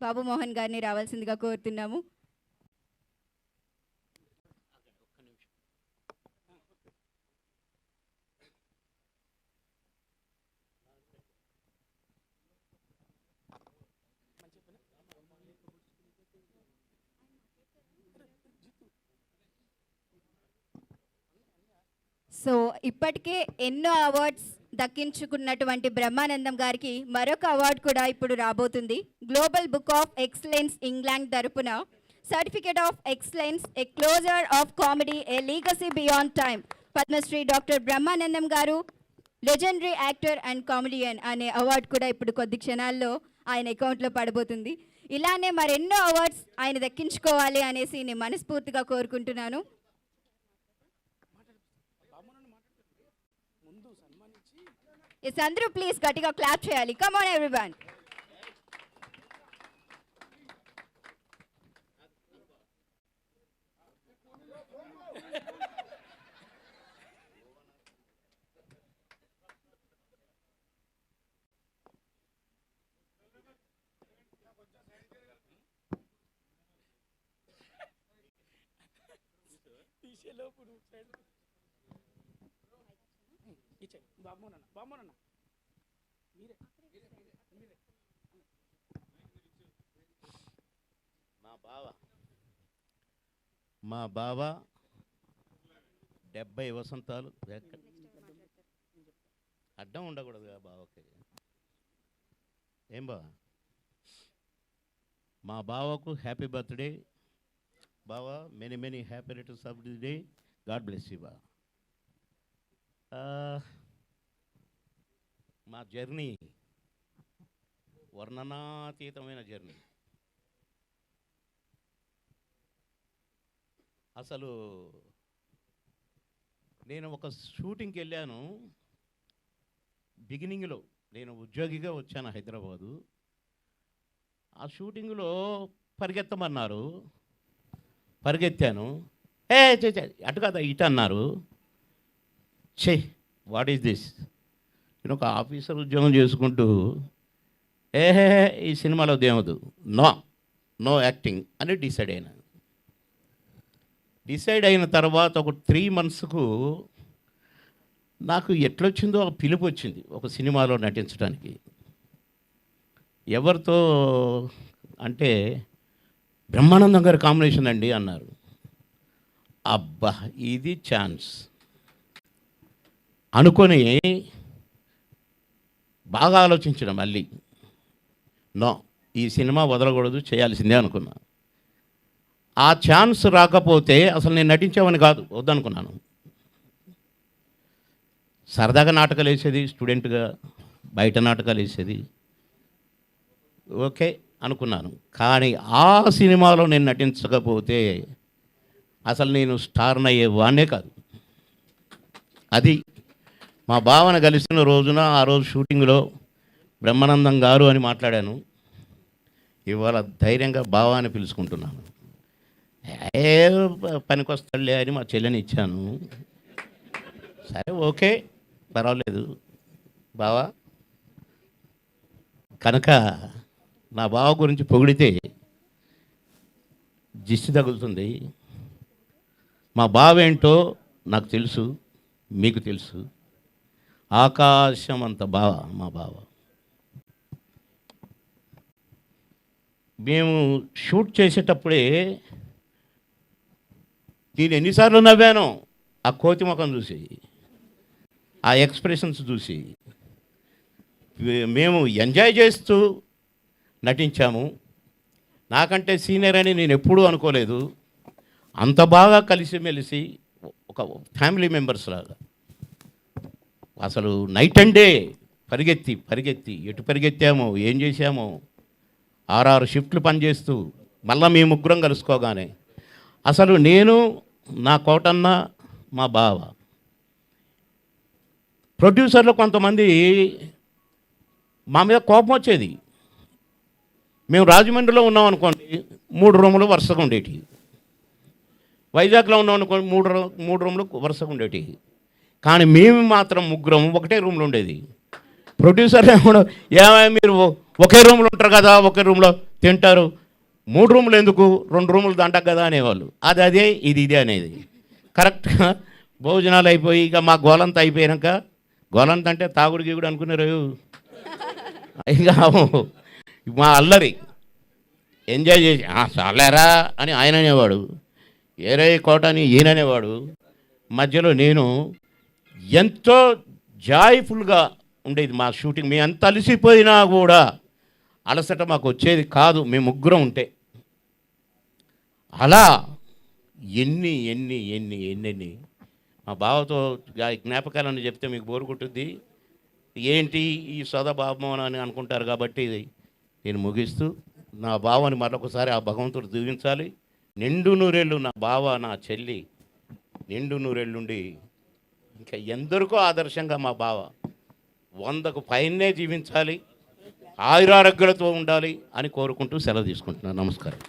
బాబు మోహన్ గారిని రావాల్సిందిగా కోరుతున్నాము. సో ఇప్పటికే ఎన్నో అవార్డ్స్ దక్కించుకున్నటువంటి బ్రహ్మానందం గారికి మరొక అవార్డు కూడా ఇప్పుడు రాబోతుంది. Global book of excellence England తరపున certificate of excellence a closure of comedy a legacy beyond time Padmashri doctor Brahmanandam గారు లెజెండరీ యాక్టర్ అండ్ కామెడియన్ అనే అవార్డు కూడా ఇప్పుడు కొద్ది క్షణాల్లో ఆయన అకౌంట్లో పడబోతుంది. ఇలానే మరెన్నో అవార్డ్స్ ఆయన దక్కించుకోవాలి అనేసి నేను మనస్ఫూర్తిగా కోరుకుంటున్నాను. ఎస్ అందరూ ప్లీజ్ గట్టిగా క్లాప్ చేయాలి కమాన్ ఎవ్రీవన్ తీసేలోపు నువ్వు సైడ్ ఇచ్చాయి బామ్మోనన్న బామ్మోనన్న. మీరే మీరే మా బావ. మా బావ డెబ్బై వసంతాలు అడ్డం ఉండకూడదు బావకి. ఏం బావ? మా బావకు హ్యాపీ బర్త్డే. బావ many many happy returns of the day God bless you బా మా జర్నీ వర్ణనాతీతమైన జర్నీ. అసలు నేను ఒక షూటింగ్కి వెళ్ళాను. బిగినింగ్లో నేను ఉద్యోగిగా వచ్చాను హైదరాబాదు. ఆ షూటింగ్లో పరిగెత్తమన్నారు. పరిగెత్తాను. ఏ అటు కదా ఇటు అన్నారు. చే వాట్ ఈస్ దిస్ నేను ఒక ఆఫీసర్ ఉద్యోగం చేసుకుంటూ ఏహే ఈ సినిమాలో దేవదు నో నో యాక్టింగ్ అని డిసైడ్ అయినా. డిసైడ్ అయిన తర్వాత ఒక త్రీ మంత్స్కు నాకు ఎట్లొచ్చిందో ఆ పిలుపు వచ్చింది ఒక సినిమాలో నటించడానికి ఎవరితో అంటే బ్రహ్మానందం గారి కాంబినేషన్ అండి అన్నారు. అబ్బా ఇది ఛాన్స్. అనుకొని బాగా ఆలోచించడం మళ్ళీ. నో ఈ సినిమా వదలకూడదు చేయాల్సిందే అనుకున్నా. ఆ ఛాన్స్ రాకపోతే అసలు నేను నటించేవని కాదు వద్దనుకున్నాను. సరదాగా నాటకాలు వేసేది స్టూడెంట్గా బయట నాటకాలు వేసేది. ఓకే అనుకున్నాను. కానీ ఆ సినిమాలో నేను నటించకపోతే అసలు నేను స్టార్న్ అయ్యేవానే కాదు. అది మా భావన కలిసిన రోజున ఆ రోజు షూటింగ్లో బ్రహ్మానందం గారు అని మాట్లాడాను. ఇవాళ ధైర్యంగా బావ అని పిలుచుకుంటున్నాను. ఏ పనికొస్తాడులే అని మా చెల్లెని ఇచ్చాను. సరే ఓకే పర్వాలేదు. బావా కనుక నా బావ గురించి పొగిడితే దిష్టి తగులుతుంది. మా బావ ఏంటో నాకు తెలుసు మీకు తెలుసు. ఆకాశం అంత బావ మా బావ. మేము షూట్ చేసేటప్పుడే నేను ఎన్నిసార్లు నవ్వాను ఆ కోతి ముఖం చూసి ఆ ఎక్స్ప్రెషన్స్ చూసి మేము ఎంజాయ్ చేస్తూ నటించాము. నాకంటే సీనియర్ అని నేను ఎప్పుడూ అనుకోలేదు. అంత బాగా కలిసిమెలిసి ఒక ఫ్యామిలీ మెంబర్స్ లాగా. అసలు నైట్ అండ్ డే పరిగెత్తి పరిగెత్తి ఎటు పరిగెత్తామో ఏం చేశామో ఆరారు షిఫ్ట్లు పనిచేస్తూ మళ్ళీ మీ ముగ్గురం కలుసుకోగానే అసలు నేను నా కోటన్న మా బావ. ప్రొడ్యూసర్లు కొంతమంది మా మీద కోపం వచ్చేది. మేము రాజమండ్రిలో ఉన్నాం అనుకోండి మూడు రూములు వరుసగా ఉండేటివి. వైజాగ్లో ఉన్నాం అనుకోండి మూడు మూడు రూములు వరుసగా ఉండేటివి. కానీ మేము మాత్రం ముగ్గురం ఒకటే రూమ్లో ఉండేది. ప్రొడ్యూసర్ ఏమో ఏమైనా మీరు? ఒకే రూమ్లో ఉంటారు కదా ఒకే రూమ్లో తింటారు. మూడు రూములు ఎందుకు? రెండు రూములు దండక కదా అనేవాళ్ళు. అది అదే ఇది ఇదే అనేది. కరెక్ట్గా భోజనాలు అయిపోయి ఇక మా గోలంతా అయిపోయాక గోలంత అంటే తాగుడు గీగుడు అనుకున్నారు. ఇక మా అల్లరి. ఎంజాయ్ చేసి "ఆ, చాలేరా అని ఆయన అనేవాడు. ఏరే కోట అని ఈయననేవాడు మధ్యలో నేను ఎంతో జాయ్ఫుల్గా ఉండేది మా షూటింగ్. మేము ఎంత అలసిపోయినా కూడా అలసట మాకు వచ్చేది కాదు. మేము ముగ్గురం ఉంటే. అలా ఎన్ని ఎన్ని ఎన్ని ఎన్ని మా బావతో జ్ఞాపకాలను చెప్తే మీకు బోరు కొట్టుద్ది. ఏంటి ఈ సోద అని అనుకుంటారు కాబట్టి నేను ముగిస్తూ నా బావని మరొకసారి ఆ భగవంతుడు దీవించాలి. నిండు నూరేళ్ళు నా బావ నా చెల్లి నిండు నూరేళ్ళుండి ఇంకా ఎందరికో ఆదర్శంగా మా బావ వందకు పైనే జీవించాలి ఆయురారోగ్యాలతో ఉండాలి అని కోరుకుంటూ సెలవు తీసుకుంటున్నాను. నమస్కారం.